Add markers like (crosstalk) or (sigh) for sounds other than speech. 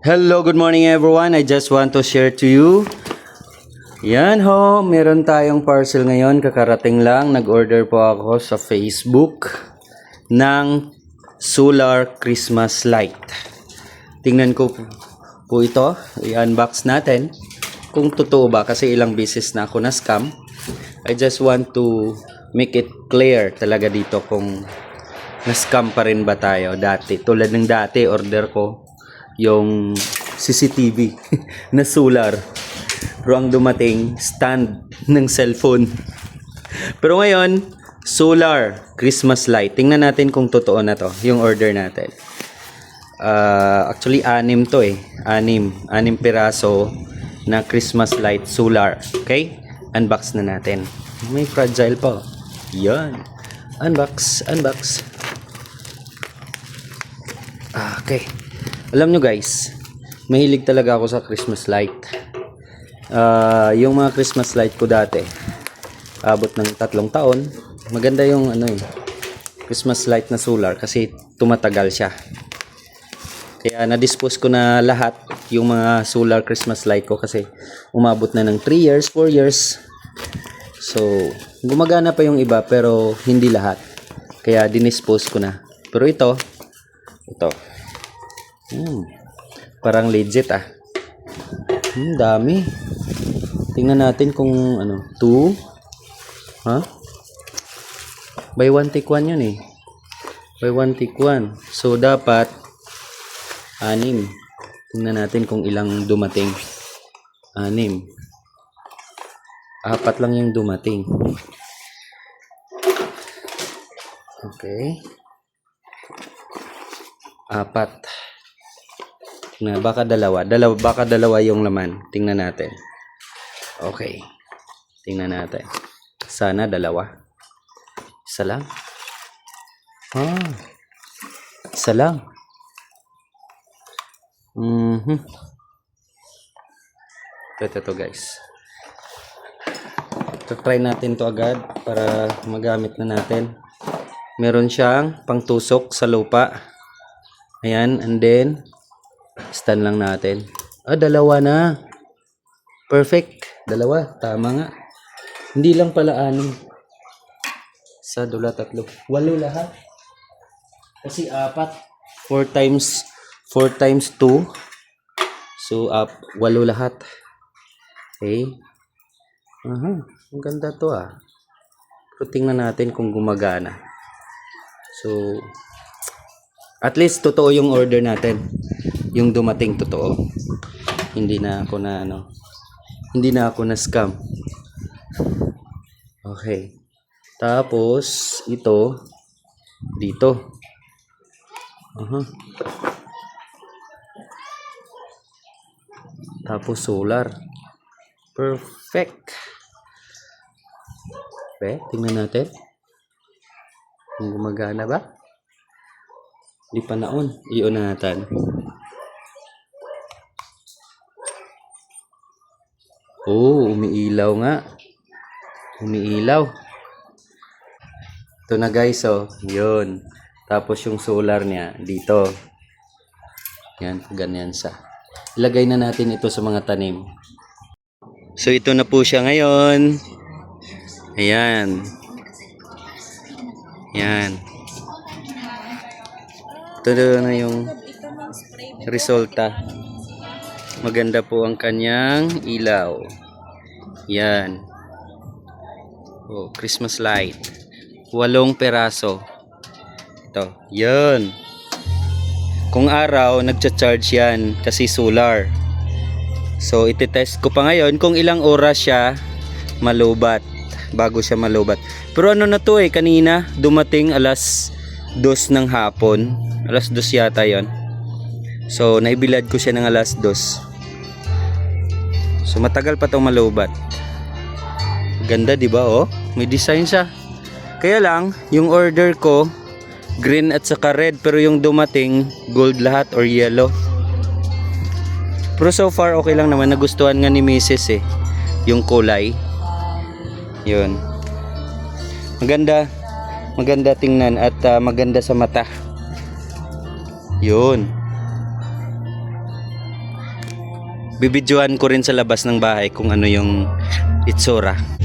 Hello, good morning everyone. I just want to share to you. Yan ho, meron tayong parcel ngayon. Kakarating lang. Nag-order po ako sa Facebook ng solar Christmas light. Tingnan ko po, ito. I-unbox natin. Kung totoo ba kasi ilang beses na ako na scam. I just want to make it clear talaga dito kung na-scam pa rin ba tayo dati. Tulad ng dati, order ko yung CCTV (laughs) na solar. Pero ang dumating, stand ng cellphone. Pero ngayon, solar Christmas light. Tingnan natin kung totoo na to, yung order natin. Ah, actually, anim to eh. Anim. Anim piraso na Christmas light solar. Okay? Unbox na natin. May fragile pa. oh. Yan. Unbox. Unbox. Ah, okay. Alam nyo guys, mahilig talaga ako sa Christmas light. Ah, yung mga Christmas light ko dati, abot ng tatlong taon. Maganda yung ano eh, Christmas light na solar kasi tumatagal siya. Kaya na-dispose ko na lahat yung mga solar Christmas light ko kasi umabot na ng 3 years, 4 years. So, gumagana pa yung iba pero hindi lahat. Kaya dinispose ko na. Pero ito, ito. Hmm. Parang legit ah. Hmm, dami. Tingnan natin kung ano, 2. Ha? Buy one take one yun eh. Buy one take one. So dapat anim. Tingnan natin kung ilang dumating. Anim. Apat lang yung dumating. Okay. Apat. Na baka dalawa. Dalawa baka dalawa yung laman. Tingnan natin. Okay. Tingnan natin. Sana dalawa. Isa lang. Ah. Isa lang. Mhm. Ito, ito, guys. Ito, try natin to agad para magamit na natin. Meron siyang pangtusok sa lupa. Ayan, and then stand lang natin. Ah, dalawa na. Perfect. Dalawa. Tama nga. Hindi lang pala anim. Sa dula tatlo. Walo lahat. Kasi apat. 4 times 4 times 2. So, up, walo lahat. Okay. Aha. Ang ganda to ah. Pero tingnan natin kung gumagana. So, at least totoo yung order natin. Yung dumating totoo. Hindi na ako na ano. Hindi na ako na scam. Okay. Tapos ito dito. Aha. Tapos solar. Perfect. Okay, tingnan natin. Kung gumagana ba? Di pa naon. I-on na natin. Oh, umiilaw nga. Umiilaw. Ito na guys, oh. Yun. Tapos yung solar niya, dito. Yan, ganyan siya. Ilagay na natin ito sa mga tanim. So, ito na po siya ngayon. Ayan. Yan. Ito na yung resulta. Maganda po ang kanyang ilaw. Yan. Oh, Christmas light. Walong peraso. Ito. Yan. Kung araw, nagcha-charge yan kasi solar. So, iti-test ko pa ngayon kung ilang oras siya malubat bago siya malubat. Pero ano na to eh, kanina dumating alas 2 ng hapon. Alas 2 yata yon. So, naibilad ko siya ng alas 2. So, matagal pa itong malubat. Ganda, di ba? Oh, may design siya. Kaya lang, yung order ko, green at saka red. Pero yung dumating, gold lahat or yellow. Pero so far, okay lang naman. Nagustuhan nga ni Mrs. eh. Yung kulay. Yun. Maganda. Maganda tingnan at ah, maganda sa mata. Yun. Bibidyohan ko rin sa labas ng bahay kung ano yung itsura.